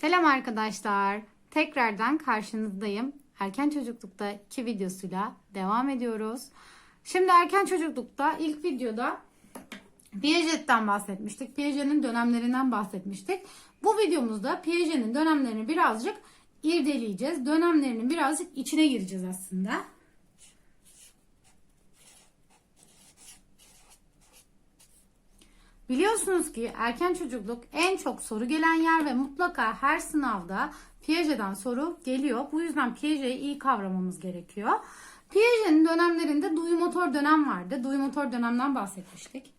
Selam arkadaşlar. Tekrardan karşınızdayım. Erken çocuklukta iki videosuyla devam ediyoruz. Şimdi erken çocuklukta ilk videoda Piaget'ten bahsetmiştik. Piaget'in dönemlerinden bahsetmiştik. Bu videomuzda Piaget'in dönemlerini birazcık irdeleyeceğiz. Dönemlerinin birazcık içine gireceğiz aslında. Biliyorsunuz ki erken çocukluk en çok soru gelen yer ve mutlaka her sınavda Piaget'den soru geliyor. Bu yüzden Piaget'i iyi kavramamız gerekiyor. Piaget'in dönemlerinde duyu motor dönem vardı. Duyu motor dönemden bahsetmiştik.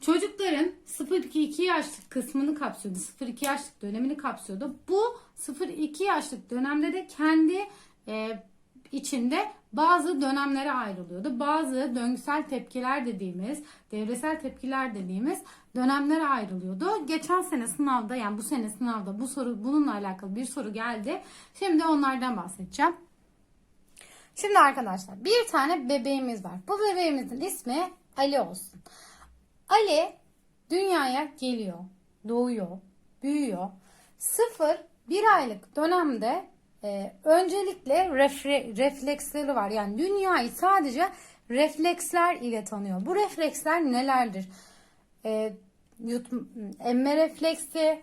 Çocukların 0-2 yaşlık kısmını kapsıyordu. 0-2 yaşlık dönemini kapsıyordu. Bu 0-2 yaşlık dönemde de kendi e, içinde bazı dönemlere ayrılıyordu. Bazı döngüsel tepkiler dediğimiz, devresel tepkiler dediğimiz dönemlere ayrılıyordu. Geçen sene sınavda yani bu sene sınavda bu soru bununla alakalı bir soru geldi. Şimdi onlardan bahsedeceğim. Şimdi arkadaşlar bir tane bebeğimiz var. Bu bebeğimizin ismi Ali olsun. Ali dünyaya geliyor, doğuyor, büyüyor. 0-1 aylık dönemde e, öncelikle refre- refleksleri var. Yani dünyayı sadece refleksler ile tanıyor. Bu refleksler nelerdir? E, yut- emme refleksi,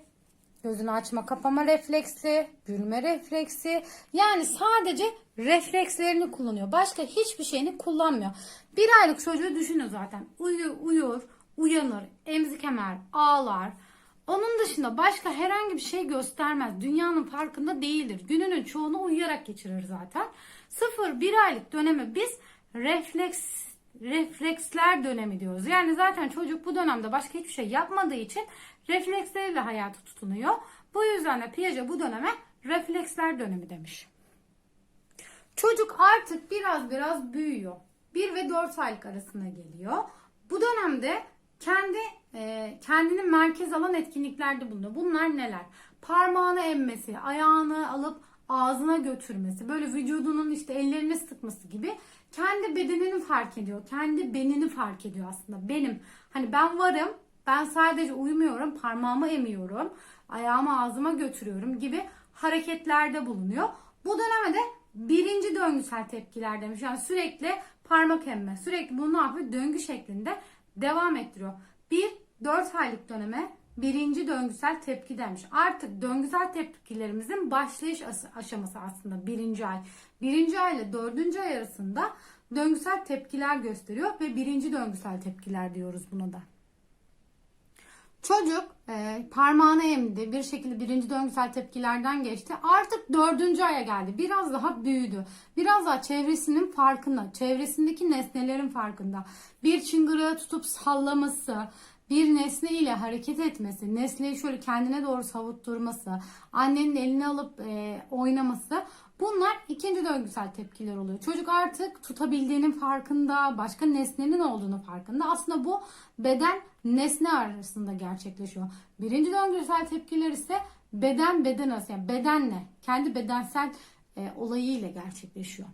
gözünü açma kapama refleksi, gülme refleksi. Yani sadece reflekslerini kullanıyor. Başka hiçbir şeyini kullanmıyor. Bir aylık çocuğu düşünün zaten. Uyur, uyur, uyanır, emzik emer, ağlar. Onun dışında başka herhangi bir şey göstermez. Dünyanın farkında değildir. Gününün çoğunu uyuyarak geçirir zaten. 0-1 aylık dönemi biz refleks refleksler dönemi diyoruz. Yani zaten çocuk bu dönemde başka hiçbir şey yapmadığı için refleksleriyle hayatı tutunuyor. Bu yüzden de Piaget bu döneme refleksler dönemi demiş. Çocuk artık biraz biraz büyüyor. 1 ve 4 aylık arasına geliyor. Bu dönemde kendi kendini merkez alan etkinliklerde bulunuyor. Bunlar neler? Parmağını emmesi, ayağını alıp ağzına götürmesi, böyle vücudunun işte ellerini sıkması gibi kendi bedenini fark ediyor. Kendi benini fark ediyor aslında. Benim hani ben varım. Ben sadece uyumuyorum, parmağımı emiyorum, ayağımı ağzıma götürüyorum gibi hareketlerde bulunuyor. Bu döneme de birinci döngüsel tepkiler demiş. Yani sürekli parmak emme, sürekli bunu ne yapıyor? Döngü şeklinde devam ettiriyor. 1-4 aylık döneme birinci döngüsel tepki demiş. Artık döngüsel tepkilerimizin başlayış as- aşaması aslında birinci ay. Birinci ay ile dördüncü ay arasında döngüsel tepkiler gösteriyor ve birinci döngüsel tepkiler diyoruz buna da. Çocuk e, parmağını emdi. Bir şekilde birinci döngüsel tepkilerden geçti. Artık dördüncü aya geldi. Biraz daha büyüdü. Biraz daha çevresinin farkında. Çevresindeki nesnelerin farkında. Bir çıngırağı tutup sallaması, bir nesne ile hareket etmesi, nesneyi şöyle kendine doğru savutturması, annenin elini alıp e, oynaması bunlar ikinci döngüsel tepkiler oluyor. Çocuk artık tutabildiğinin farkında, başka nesnenin olduğunu farkında. Aslında bu beden nesne arasında gerçekleşiyor. Birinci döngüsel tepkiler ise beden beden arası yani bedenle, kendi bedensel e, olayıyla gerçekleşiyor.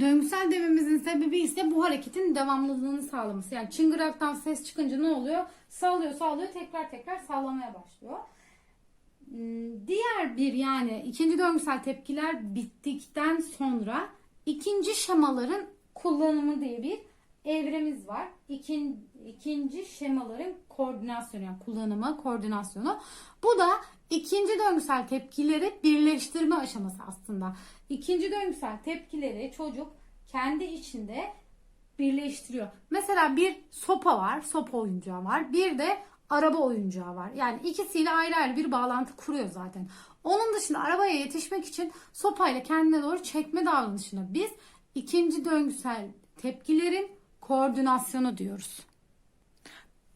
Döngüsel dememizin sebebi ise bu hareketin devamlılığını sağlaması. Yani çıngıraktan ses çıkınca ne oluyor? Sallıyor sallıyor tekrar tekrar sallamaya başlıyor. Hmm, Diğer bir yani ikinci döngüsel tepkiler bittikten sonra ikinci şemaların kullanımı diye bir evremiz var. İkin, ikinci şemaların koordinasyonu yani kullanımı, koordinasyonu. Bu da ikinci döngüsel tepkileri birleştirme aşaması aslında. İkinci döngüsel tepkileri çocuk kendi içinde birleştiriyor. Mesela bir sopa var, sopa oyuncağı var. Bir de araba oyuncağı var. Yani ikisiyle ayrı ayrı bir bağlantı kuruyor zaten. Onun dışında arabaya yetişmek için sopayla kendine doğru çekme davranışına biz ikinci döngüsel tepkilerin koordinasyonu diyoruz.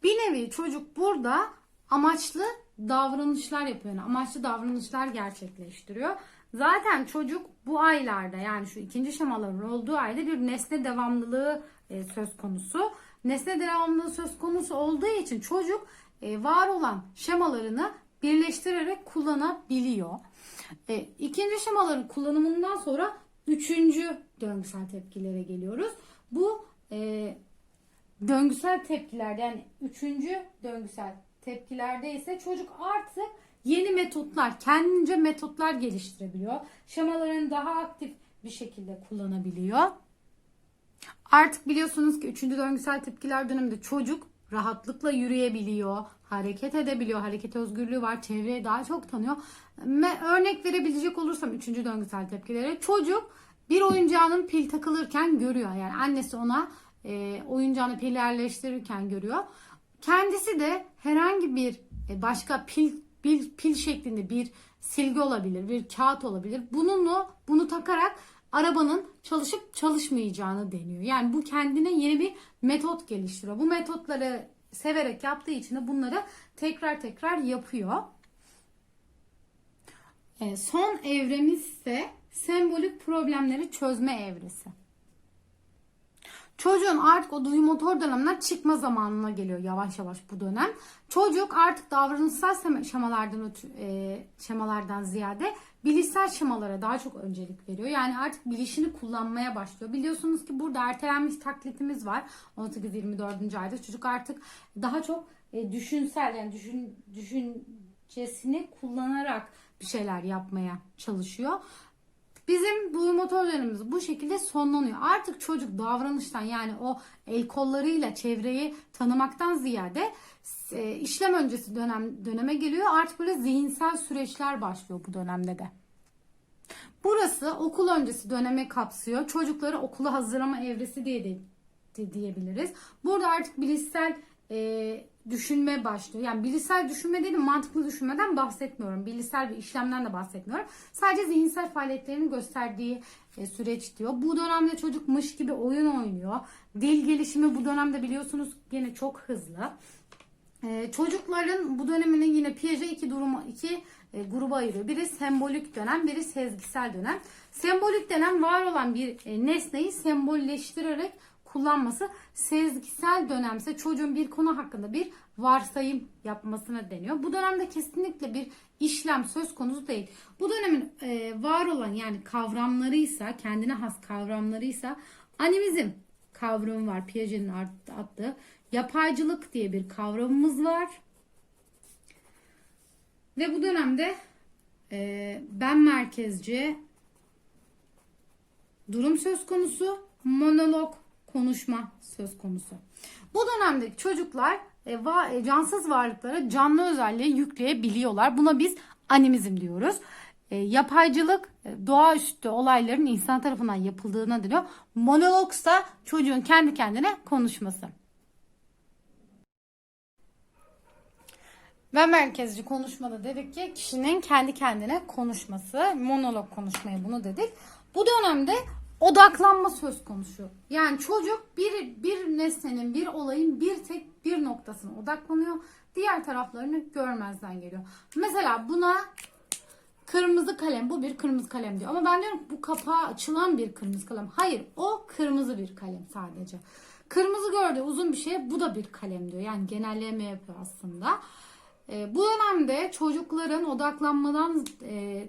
Bir nevi çocuk burada amaçlı davranışlar yapıyor. Yani amaçlı davranışlar gerçekleştiriyor. Zaten çocuk bu aylarda yani şu ikinci şemaların olduğu ayda bir nesne devamlılığı e, söz konusu. Nesne devamlılığı söz konusu olduğu için çocuk e, var olan şemalarını birleştirerek kullanabiliyor. E, ikinci şemaların kullanımından sonra üçüncü döngüsel tepkilere geliyoruz. Bu e, döngüsel tepkiler yani üçüncü döngüsel tepkilerde ise çocuk artık yeni metotlar, kendince metotlar geliştirebiliyor. Şemalarını daha aktif bir şekilde kullanabiliyor. Artık biliyorsunuz ki 3. döngüsel tepkiler döneminde çocuk rahatlıkla yürüyebiliyor, hareket edebiliyor, hareket özgürlüğü var, çevreyi daha çok tanıyor. Örnek verebilecek olursam 3. döngüsel tepkilere çocuk bir oyuncağının pil takılırken görüyor. Yani annesi ona e, oyuncağını pil yerleştirirken görüyor. Kendisi de herhangi bir e, başka pil, pil pil şeklinde bir silgi olabilir, bir kağıt olabilir. Bununla bunu takarak arabanın çalışıp çalışmayacağını deniyor. Yani bu kendine yeni bir metot geliştiriyor. Bu metotları severek yaptığı için de bunları tekrar tekrar yapıyor. E, son evremiz ise sembolik problemleri çözme evresi. Çocuğun artık o duyu motor döneminden çıkma zamanına geliyor yavaş yavaş bu dönem. Çocuk artık davranışsal şemalardan e, şemalardan ziyade bilişsel şemalara daha çok öncelik veriyor. Yani artık bilişini kullanmaya başlıyor. Biliyorsunuz ki burada ertelenmiş taklitimiz var. 18-24. ayda çocuk artık daha çok e, düşünsel yani düşün, düşüncesini kullanarak bir şeyler yapmaya çalışıyor. Bizim bu motor dönemimiz bu şekilde sonlanıyor. Artık çocuk davranıştan yani o el kollarıyla çevreyi tanımaktan ziyade e, işlem öncesi dönem döneme geliyor. Artık böyle zihinsel süreçler başlıyor bu dönemde de. Burası okul öncesi dönemi kapsıyor. Çocukları okula hazırlama evresi diye de, de diyebiliriz. Burada artık bilişsel e, düşünme başlıyor. Yani bilişsel düşünme dedim mantıklı düşünmeden bahsetmiyorum. Bilişsel bir işlemden de bahsetmiyorum. Sadece zihinsel faaliyetlerini gösterdiği e, süreç diyor. Bu dönemde çocuk mış gibi oyun oynuyor. Dil gelişimi bu dönemde biliyorsunuz yine çok hızlı. Ee, çocukların bu döneminin yine Piaget iki durumu iki e, gruba ayırıyor. Biri sembolik dönem, biri sezgisel dönem. Sembolik dönem var olan bir e, nesneyi sembolleştirerek kullanması. Sezgisel dönemse çocuğun bir konu hakkında bir varsayım yapmasına deniyor. Bu dönemde kesinlikle bir işlem söz konusu değil. Bu dönemin e, var olan yani kavramlarıysa, kendine has kavramlarıysa animizm kavramı var. Piaget'in attığı. Yapaycılık diye bir kavramımız var. Ve bu dönemde e, ben merkezci durum söz konusu, monolog konuşma söz konusu. Bu dönemdeki çocuklar e, va, e, cansız varlıklara canlı özelliği yükleyebiliyorlar. Buna biz animizm diyoruz. E, yapaycılık e, doğaüstü olayların insan tarafından yapıldığına deniyor. Monologsa çocuğun kendi kendine konuşması. Ve merkezci konuşmada dedik ki kişinin kendi kendine konuşması, monolog konuşmaya bunu dedik. Bu dönemde odaklanma söz konusu. Yani çocuk bir bir nesnenin, bir olayın bir tek bir noktasına odaklanıyor. Diğer taraflarını görmezden geliyor. Mesela buna kırmızı kalem, bu bir kırmızı kalem diyor. Ama ben diyorum bu kapağı açılan bir kırmızı kalem. Hayır, o kırmızı bir kalem sadece. Kırmızı gördüğü uzun bir şey, bu da bir kalem diyor. Yani genelleme yapıyor aslında. E, bu dönemde çocukların odaklanmadan e,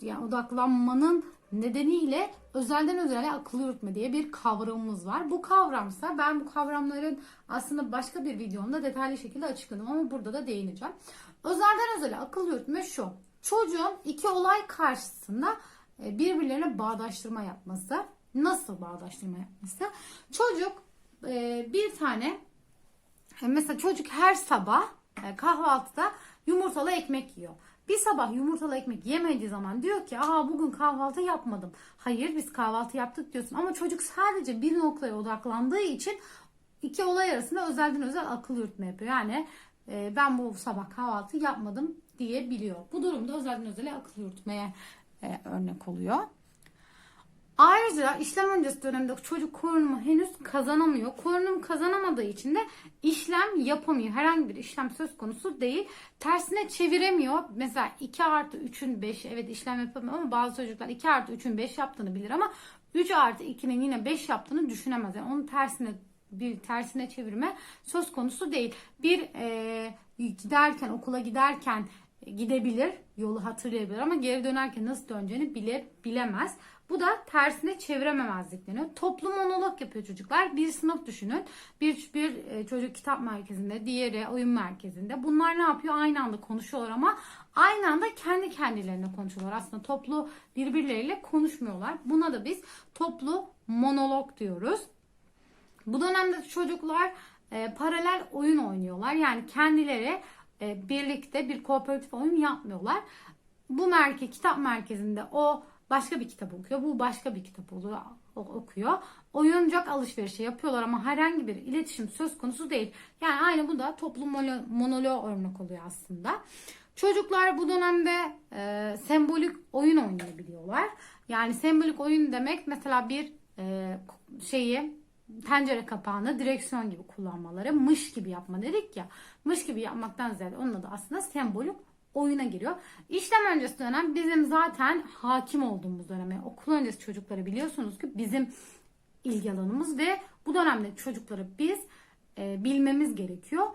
yani odaklanmanın nedeniyle özelden özele akıl yürütme diye bir kavramımız var. Bu kavramsa ben bu kavramların aslında başka bir videomda detaylı şekilde açıkladım ama burada da değineceğim. Özelden özele akıl yürütme şu. Çocuğun iki olay karşısında e, birbirlerine bağdaştırma yapması. Nasıl bağdaştırma yapması? Çocuk e, bir tane mesela çocuk her sabah e, kahvaltıda yumurtalı ekmek yiyor. Bir sabah yumurtalı ekmek yemediği zaman diyor ki aa bugün kahvaltı yapmadım. Hayır biz kahvaltı yaptık diyorsun ama çocuk sadece bir noktaya odaklandığı için iki olay arasında özelden özel akıl yürütme yapıyor. Yani e, ben bu sabah kahvaltı yapmadım diyebiliyor. Bu durumda özelden özele akıl yürütmeye e, örnek oluyor. Ayrıca işlem öncesi dönemde çocuk korunumu henüz kazanamıyor. Korunum kazanamadığı için de işlem yapamıyor. Herhangi bir işlem söz konusu değil. Tersine çeviremiyor. Mesela 2 artı 3'ün 5 evet işlem yapamıyor ama bazı çocuklar 2 artı 3'ün 5 yaptığını bilir ama 3 artı 2'nin yine 5 yaptığını düşünemez. Yani onun tersine bir tersine çevirme söz konusu değil. Bir e, giderken okula giderken gidebilir, yolu hatırlayabilir ama geri dönerken nasıl döneceğini bile bilemez. Bu da tersine çevirememezlik deniyor. Toplu monolog yapıyor çocuklar. Bir sınıf düşünün. Bir, bir e, çocuk kitap merkezinde, diğeri oyun merkezinde. Bunlar ne yapıyor? Aynı anda konuşuyorlar ama aynı anda kendi kendilerine konuşuyorlar. Aslında toplu birbirleriyle konuşmuyorlar. Buna da biz toplu monolog diyoruz. Bu dönemde çocuklar e, paralel oyun oynuyorlar. Yani kendileri birlikte bir kooperatif oyun yapmıyorlar. Bu merke kitap merkezinde o başka bir kitap okuyor. Bu başka bir kitap oluyor, okuyor. Oyuncak alışverişi yapıyorlar ama herhangi bir iletişim söz konusu değil. Yani aynı bu da toplu mono- monolog örnek oluyor aslında. Çocuklar bu dönemde e, sembolik oyun oynayabiliyorlar. Yani sembolik oyun demek mesela bir e, şeyi tencere kapağını direksiyon gibi kullanmaları, mış gibi yapma dedik ya. Mış gibi yapmaktan ziyade onun adı aslında sembolik oyuna giriyor. İşlem öncesi dönem bizim zaten hakim olduğumuz dönem. Yani okul öncesi çocukları biliyorsunuz ki bizim ilgi alanımız ve bu dönemde çocukları biz e, bilmemiz gerekiyor.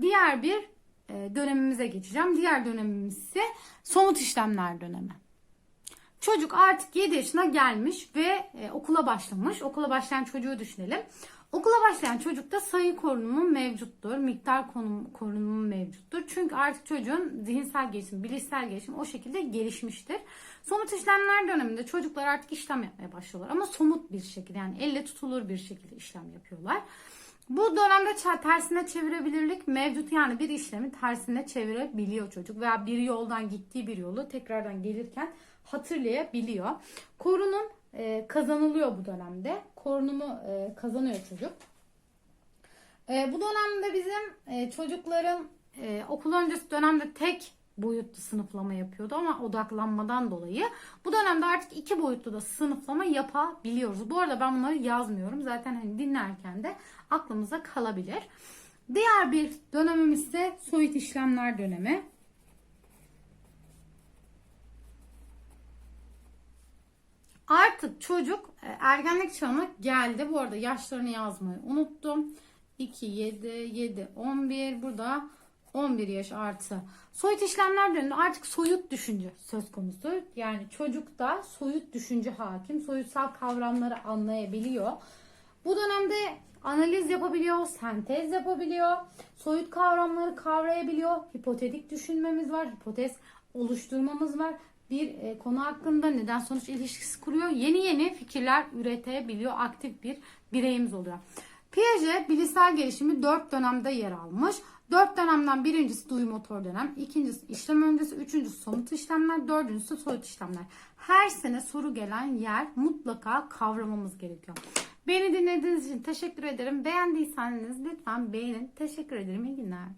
Diğer bir e, dönemimize geçeceğim. Diğer dönemimiz ise somut işlemler dönemi. Çocuk artık 7 yaşına gelmiş ve e, okula başlamış. Okula başlayan çocuğu düşünelim. Okula başlayan çocukta sayı korunumu mevcuttur. Miktar konum, korunumu mevcuttur. Çünkü artık çocuğun zihinsel gelişim, bilişsel gelişim o şekilde gelişmiştir. Somut işlemler döneminde çocuklar artık işlem yapmaya başlıyorlar. Ama somut bir şekilde yani elle tutulur bir şekilde işlem yapıyorlar. Bu dönemde tersine çevirebilirlik mevcut yani bir işlemi tersine çevirebiliyor çocuk veya bir yoldan gittiği bir yolu tekrardan gelirken hatırlayabiliyor. Korunum e, kazanılıyor bu dönemde. Korunumu e, kazanıyor çocuk. E, bu dönemde bizim e, çocukların e, okul öncesi dönemde tek boyutlu sınıflama yapıyordu ama odaklanmadan dolayı bu dönemde artık iki boyutlu da sınıflama yapabiliyoruz. Bu arada ben bunları yazmıyorum. Zaten hani dinlerken de aklımıza kalabilir. Diğer bir dönemimiz ise soyut işlemler dönemi. Artık çocuk e, ergenlik çağına geldi. Bu arada yaşlarını yazmayı unuttum. 2, 7, 7, 11. Burada 11 yaş artı. Soyut işlemler döneminde artık soyut düşünce söz konusu. Yani çocukta soyut düşünce hakim. Soyutsal kavramları anlayabiliyor. Bu dönemde analiz yapabiliyor, sentez yapabiliyor, soyut kavramları kavrayabiliyor, hipotetik düşünmemiz var, hipotez oluşturmamız var. Bir e, konu hakkında neden sonuç ilişkisi kuruyor. Yeni yeni fikirler üretebiliyor. Aktif bir bireyimiz oluyor. Piaget bilişsel gelişimi 4 dönemde yer almış. 4 dönemden birincisi duyu motor dönem, ikincisi işlem öncesi, üçüncüsü somut işlemler, dördüncüsü soyut işlemler. Her sene soru gelen yer mutlaka kavramamız gerekiyor. Beni dinlediğiniz için teşekkür ederim. Beğendiyseniz lütfen beğenin. Teşekkür ederim. İyi günler.